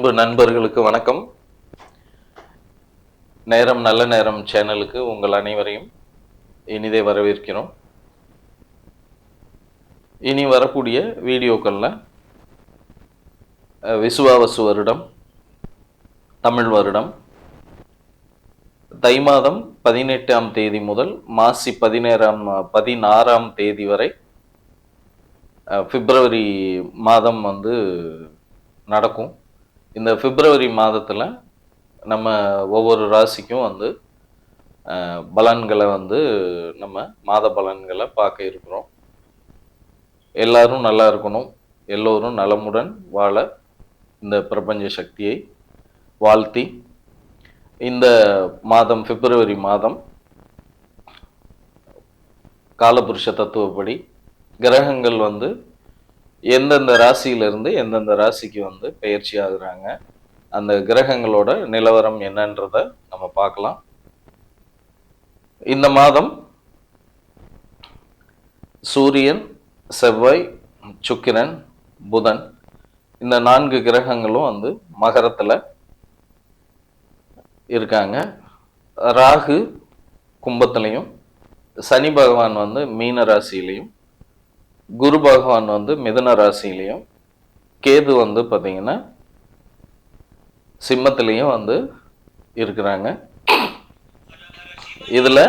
அன்பு நண்பர்களுக்கு வணக்கம். நேரம் நல்ல நேரம் சேனலுக்கு உங்கள் அனைவரையும் இனிதே வரவேற்கிறோம். இனி வரக்கூடிய வீடியோக்களில் விசுவாவசு வருடம் தமிழ் வருடம். தை மாதம் பதினெட்டாம் தேதி முதல் மாசி பதினேறாம் பதினாறாம் தேதி வரை பிப்ரவரி மாதம் வந்து நடக்கும். இந்த பிப்ரவரி மாதத்தில் நம்ம ஒவ்வொரு ராசிக்கும் வந்து பலன்களை வந்து நம்ம மாத பலன்களை பார்க்க இருக்கிறோம். எல்லாரும் நல்லா இருக்கணும். எல்லோரும் நலமுடன் வாழ இந்த பிரபஞ்ச சக்தியை வாழ்த்தி இந்த மாதம் பிப்ரவரி மாதம் காலபுருஷ தத்துவப்படி கிரகங்கள் வந்து எந்தெந்த ராசியிலிருந்து எந்தெந்த ராசிக்கு வந்து பயிற்சி ஆகுறாங்க அந்த கிரகங்களோட நிலவரம் என்னன்றத நம்ம பார்க்கலாம். இந்த மாதம் சூரியன் செவ்வாய் சுக்கிரன் புதன் இந்த நான்கு கிரகங்களும் வந்து மகரத்தில் இருக்காங்க. ராகு கும்பத்திலையும் சனி பகவான் வந்து மீன ராசியிலையும் குரு பகவான் வந்து மிதன ராசிலையும் கேது வந்து பார்த்தீங்கன்னா சிம்மத்திலையும் வந்து இருக்கிறாங்க. இதில்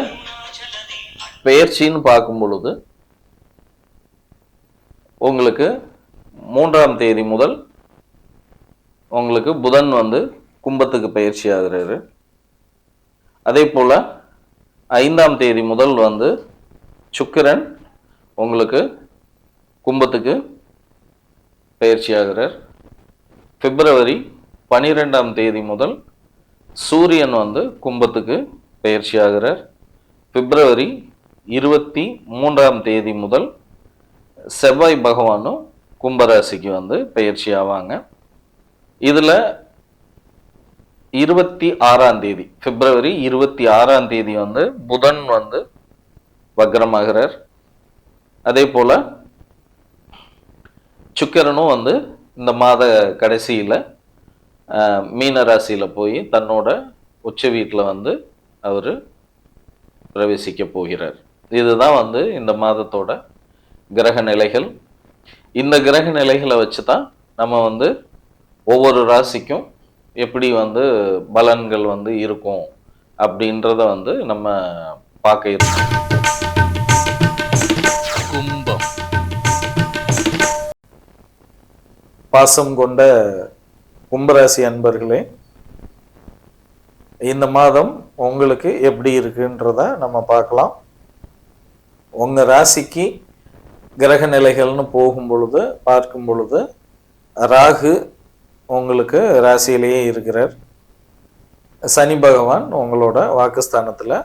பெயர்ச்சின்னு பார்க்கும் பொழுது உங்களுக்கு மூன்றாம் தேதி முதல் உங்களுக்கு புதன் வந்து கும்பத்துக்கு பயிற்சி ஆகிறாரு. அதே போல ஐந்தாம் தேதி முதல் வந்து சுக்கிரன் உங்களுக்கு கும்பத்துக்கு பயிற்சி ஆகிறார் பிப்ரவரி பனிரெண்டாம் தேதி முதல் சூரியன் வந்து கும்பத்துக்கு பயிற்சி ஆகிறார் பிப்ரவரி இருபத்தி மூன்றாம் தேதி முதல் செவ்வாய் பகவானும் கும்பராசிக்கு வந்து பயிற்சி ஆவாங்க இதில் இருபத்தி ஆறாம் தேதி பிப்ரவரி இருபத்தி ஆறாம் தேதி வந்து புதன் வந்து வக்ரமாகிறார். அதே போல் சுக்கரனும் வந்து இந்த மாத கடைசியில் மீன ராசியில் போய் தன்னோட உச்ச வீட்டில் வந்து அவர் பிரவேசிக்க போகிறார். இதுதான் வந்து இந்த மாதத்தோட கிரக நிலைகள். இந்த கிரக நிலைகளை வச்சு தான் நம்ம வந்து ஒவ்வொரு ராசிக்கும் எப்படி வந்து பலன்கள் வந்து இருக்கும் அப்படின்றத வந்து நம்ம பார்க்க இருக்கோம். பாசம் கொண்ட கும்பராசி அன்பர்களே இந்த மாதம் உங்களுக்கு எப்படி இருக்குன்றத நம்ம பார்க்கலாம். உங்க ராசிக்கு கிரக நிலைகள்னு போகும் பொழுது பார்க்கும் பொழுது ராகு உங்களுக்கு ராசியிலேயே இருக்கிறார். சனி பகவான் உங்களோட வாக்குஸ்தானத்தில்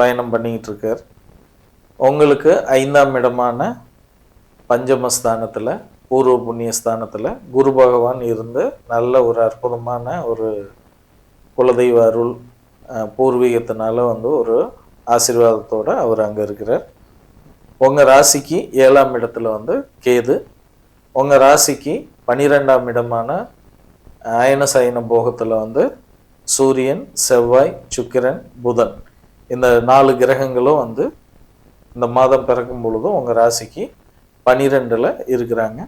பயணம் பண்ணிக்கிட்டு இருக்கார். உங்களுக்கு ஐந்தாம் இடமான பஞ்சமஸ்தானத்தில் பூர்வ புண்ணிய ஸ்தானத்தில் குரு பகவான் இருந்து நல்ல ஒரு அற்புதமான ஒரு குலதெய்வ அருள் பூர்வீகத்தினால வந்து ஒரு ஆசீர்வாதத்தோடு அவர் அங்கே இருக்கிறார். உங்கள் ராசிக்கு ஏழாம் இடத்துல வந்து கேது. உங்கள் ராசிக்கு பன்னிரெண்டாம் இடமான அயன சயன போகத்தில் வந்து சூரியன் செவ்வாய் சுக்கிரன் புதன். இந்த நாலு கிரகங்களும் வந்து இந்த மாதம் பிறக்கும் பொழுதும் உங்கள் ராசிக்கு பனிரெண்டில் இருக்கிறாங்க.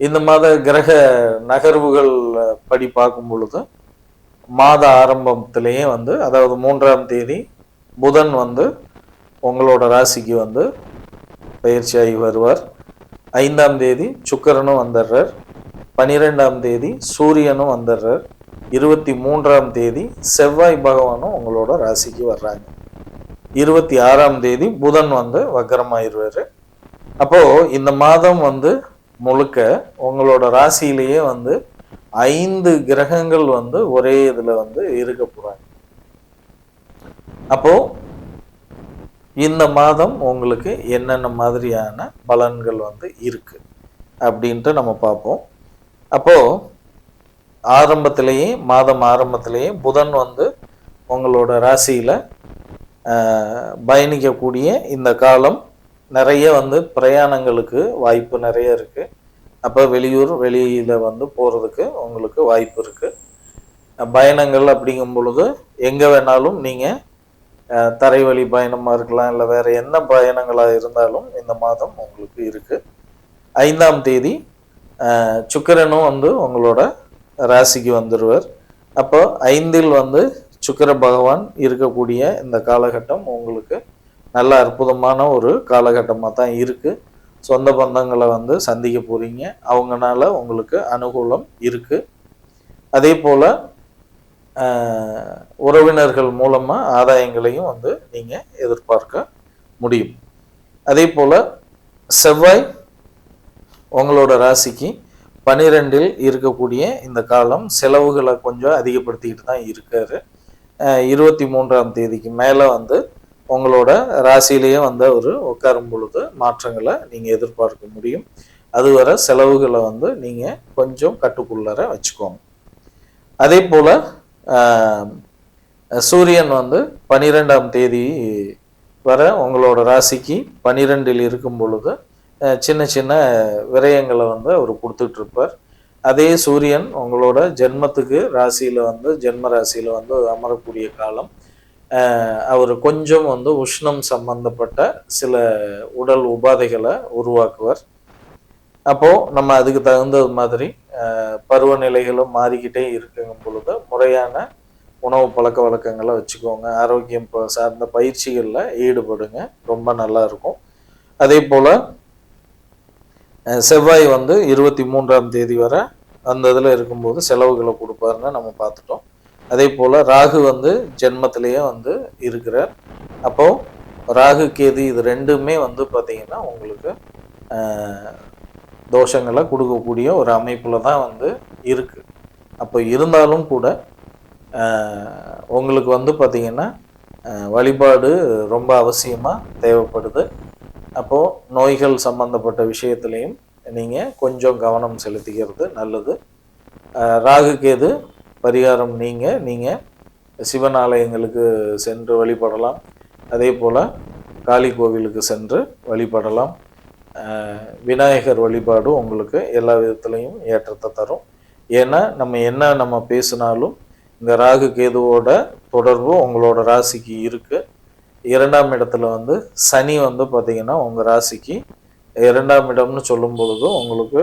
இந்த மாத கிரக நகர்வுகள் படி பார்க்கும் பொழுது மாத ஆரம்பத்திலேயே வந்து அதாவது மூன்றாம் தேதி புதன் வந்து உங்களோட ராசிக்கு வந்து பயிற்சியாகி வருவார். ஐந்தாம் தேதி சுக்கரனும் வந்துடுறார். பனிரெண்டாம் தேதி சூரியனும் வந்துடுறார். இருபத்தி மூன்றாம் தேதி செவ்வாய் பகவானும் உங்களோட ராசிக்கு வர்றாங்க. இருபத்தி ஆறாம் தேதி புதன் வந்து வக்கரமாயிருவார் அப்போது இந்த மாதம் வந்து முழுக்க உங்களோட ராசியிலேயே வந்து ஐந்து கிரகங்கள் வந்து ஒரே இதுல வந்து இருக்க போறாங்க. அப்போ இந்த மாதம் உங்களுக்கு என்னென்ன மாதிரியான பலன்கள் வந்து இருக்கு அப்படின்ட்டு நம்ம பார்ப்போம். அப்போ ஆரம்பத்திலேயே மாதம் ஆரம்பத்திலேயே புதன் வந்து உங்களோட ராசியில ஆஹ், பயணிக்கக்கூடிய இந்த காலம் நிறைய வந்து பிரயாணங்களுக்கு வாய்ப்பு நிறைய இருக்குது அப்போ வெளியூர் வெளியில் வந்து போகிறதுக்கு உங்களுக்கு வாய்ப்பு இருக்குது பயணங்கள் அப்படிங்கும் பொழுது எங்கே வேணாலும் நீங்கள் தரைவழி பயணமாக இருக்கலாம் இல்லை வேறு என்ன பயணங்களாக இருந்தாலும் இந்த மாதம் உங்களுக்கு இருக்குது ஐந்தாம் தேதி சுக்கரனும் சுக்கிரனும் வந்து உங்களோட ராசிக்கு வந்துடுவார் அப்போ ஐந்தில் வந்து சுக்கர பகவான் இருக்கக்கூடிய இந்த காலகட்டம் உங்களுக்கு நல்ல அற்புதமான ஒரு காலகட்டமாக தான் இருக்குது சொந்த பந்தங்களை வந்து சந்திக்க போகிறீங்க அவங்களால உங்களுக்கு அனுகூலம் இருக்குது அதே போல் உறவினர்கள் மூலமாக ஆதாயங்களையும் வந்து நீங்கள் எதிர்பார்க்க முடியும். அதே போல் செவ்வாய் உங்களோட ராசிக்கு பனிரெண்டில் இருக்கக்கூடிய இந்த காலம் செலவுகளை கொஞ்சம் அதிகப்படுத்திக்கிட்டு தான் இருக்காரு. இருபத்தி மூன்றாம் தேதிக்கு மேலே வந்து உங்களோட ராசியிலேயே வந்து அவர் உட்காரும் பொழுது மாற்றங்களை நீங்கள் எதிர்பார்க்க முடியும். அதுவரை செலவுகளை வந்து நீங்கள் கொஞ்சம் கட்டுக்குள்ளார வச்சுக்கோங்க. அதே போல் சூரியன் வந்து பன்னிரெண்டாம் தேதி வர உங்களோட ராசிக்கு பன்னிரெண்டில் இருக்கும் பொழுது சின்ன சின்ன விரயங்களை வந்து அவர் கொடுத்துட்ருப்பார் அதே சூரியன் உங்களோட ஜென்மத்துக்கு ராசியில் வந்து ஜென்ம ராசியில் வந்து அமரக்கூடிய காலம். அவர் கொஞ்சம் வந்து உஷ்ணம் சம்பந்தப்பட்ட சில உடல் உபாதைகளை உருவாக்குவார். அப்போ நம்ம அதுக்கு தகுந்தது மாதிரி பருவநிலைகளும் மாறிக்கிட்டே இருக்குங்கும் பொழுது முறையான உணவு பழக்க வழக்கங்களை வச்சுக்கோங்க. ஆரோக்கியம் சார்ந்த பயிற்சிகளில் ஈடுபடுங்க. ரொம்ப நல்லா இருக்கும். அதே போல் செவ்வாய் வந்து இருபத்தி மூன்றாம் தேதி வரை அந்த இதில் இருக்கும்போது செலவுகளை கொடுப்பாருன்னு நம்ம பார்த்துட்டோம். அதே போல் ராகு வந்து ஜென்மத்திலேயே வந்து இருக்கிறார். அப்போது ராகு கேது இது ரெண்டுமே வந்து பார்த்திங்கன்னா உங்களுக்கு தோஷங்களை கொடுக்கக்கூடிய ஒரு அமைப்பில் தான் வந்து இருக்குது அப்போ இருந்தாலும் கூட உங்களுக்கு வந்து பார்த்திங்கன்னா வழிபாடு ரொம்ப அவசியமாக தேவைப்படுது. அப்போது நோய்கள் சம்பந்தப்பட்ட விஷயத்துலையும் நீங்கள் கொஞ்சம் கவனம் செலுத்திக்கிறது நல்லது. ராகு கேது பரிகாரம் நீங்கள் நீங்கள் சிவன் ஆலயங்களுக்கு சென்று வழிபடலாம். அதே போல் காளி கோவிலுக்கு சென்று வழிபடலாம். விநாயகர் வழிபாடு உங்களுக்கு எல்லா விதத்துலையும் ஏற்றத்தை தரும். ஏன்னா நம்ம என்ன நம்ம பேசினாலும் இந்த ராகு கேதுவோட தொடர்பு உங்களோட ராசிக்கு இருக்குது இரண்டாம் இடத்துல வந்து சனி வந்து பார்த்திங்கன்னா உங்கள் ராசிக்கு இரண்டாம் இடம்னு சொல்லும் பொழுது உங்களுக்கு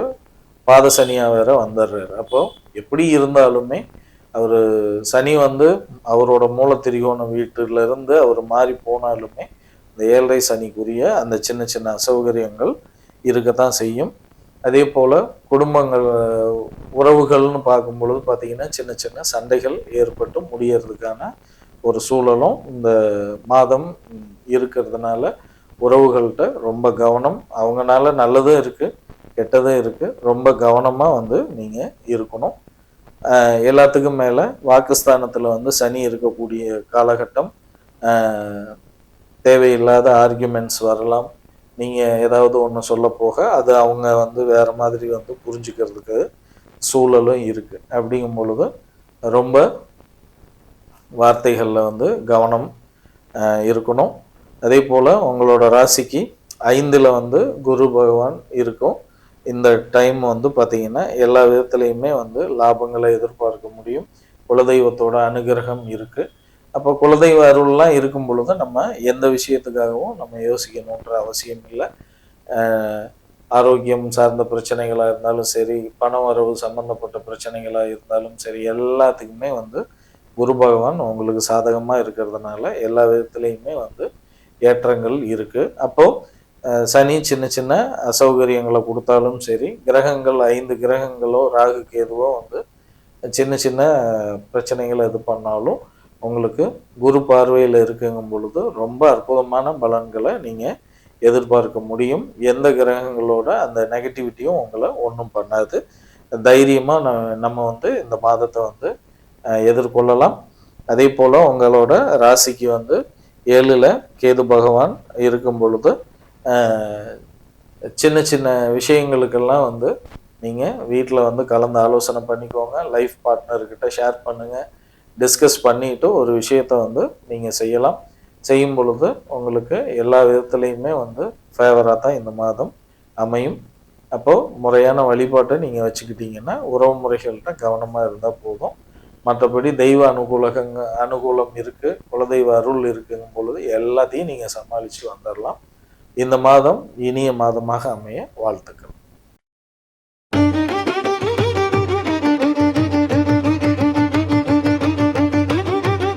பாத சனியாக வேற வந்துடுறாரு அப்போ எப்படி இருந்தாலுமே அவர் சனி வந்து அவரோட மூலத்திரிகோண வீட்டில் இருந்து அவர் மாறி போனாலுமே இந்த ஏழரை சனிக்குரிய அந்த சின்ன சின்ன அசௌகரியங்கள் இருக்கத்தான் செய்யும். அதே போல் குடும்பங்கள் உறவுகள்னு பார்க்கும் பொழுது பார்த்தீங்கன்னா சின்ன சின்ன சண்டைகள் ஏற்பட்டு முடியறதுக்கான ஒரு சூழலும் இந்த மாதம் இருக்கிறதுனால உறவுகள்கிட்ட ரொம்ப கவனம். அவங்கனால நல்லதும் இருக்குது கெட்டதும் இருக்குது ரொம்ப கவனமாக வந்து நீங்கள் இருக்கணும். எல்லாத்துக்கும் மேலே வாக்குஸ்தானத்தில் வந்து சனி இருக்கக்கூடிய காலகட்டம் தேவையில்லாத ஆர்கியூமெண்ட்ஸ் வரலாம். நீங்கள் ஏதாவது ஒன்று சொல்ல போக அது அவங்க வந்து வேறு மாதிரி வந்து புரிஞ்சுக்கிறதுக்கு சூழலும் இருக்குது அப்படிங்கும் பொழுது ரொம்ப வார்த்தைகளில் வந்து கவனம் இருக்கணும். அதே போல் உங்களோட ராசிக்கு ஐந்தில் வந்து குரு பகவான் இருக்கும். இந்த டைம் வந்து பார்த்திங்கன்னா எல்லா விதத்துலேயுமே வந்து லாபங்களை எதிர்பார்க்க முடியும். குலதெய்வத்தோட அனுகிரகம் இருக்குது அப்போ குலதெய்வ அருள்லாம் இருக்கும் பொழுது நம்ம எந்த விஷயத்துக்காகவும் நம்ம யோசிக்கணுன்ற அவசியம் இல்லை. ஆரோக்கியம் சார்ந்த பிரச்சனைகளாக இருந்தாலும் சரி பண வரவு சம்மந்தப்பட்ட பிரச்சனைகளாக இருந்தாலும் சரி எல்லாத்துக்குமே வந்து குரு பகவான் உங்களுக்கு சாதகமாக இருக்கிறதுனால எல்லா விதத்துலேயுமே வந்து ஏற்றங்கள் இருக்குது அப்போது சனி சின்ன சின்ன அசௌகரியங்களை கொடுத்தாலும் சரி கிரகங்கள் ஐந்து கிரகங்களோ ராகு கேதுவோ வந்து சின்ன சின்ன பிரச்சனைகளை இது பண்ணாலும் உங்களுக்கு குரு பார்வையில் இருக்குங்கும் பொழுது ரொம்ப அற்புதமான பலன்களை நீங்கள் எதிர்பார்க்க முடியும். எந்த கிரகங்களோட அந்த நெகட்டிவிட்டியும் உங்களை ஒன்றும் பண்ணாது. தைரியமாக ந- நம்ம வந்து இந்த மாதத்தை வந்து எதிர்கொள்ளலாம். அதே போல் உங்களோட ராசிக்கு வந்து ஏழில் கேது பகவான் இருக்கும் பொழுது சின்ன சின்ன விஷயங்களுக்கெல்லாம் வந்து நீங்கள் வீட்டில் வந்து கலந்து ஆலோசனை பண்ணிக்கோங்க. லைஃப் பார்ட்னர்கிட்ட ஷேர் பண்ணுங்கள் டிஸ்கஸ் பண்ணிட்டு ஒரு விஷயத்த வந்து நீங்கள் செய்யலாம். செய்யும் பொழுது உங்களுக்கு எல்லா விதத்துலேயுமே வந்து ஃபேவராக தான் இந்த மாதம் அமையும். அப்போது முறையான வழிபாட்டை நீங்கள் வச்சுக்கிட்டீங்கன்னா உறவு முறைகள்கிட்ட கவனமாக இருந்தால் போதும். மற்றபடி தெய்வ அனுகூலகங்க அனுகூலம் இருக்குது குலதெய்வ அருள் இருக்குங்கும் பொழுது எல்லாத்தையும் நீங்கள் சமாளித்து வந்துடலாம் இந்த மாதம் இனிய மாதமாக அமைய வாழ்த்துக்கள்.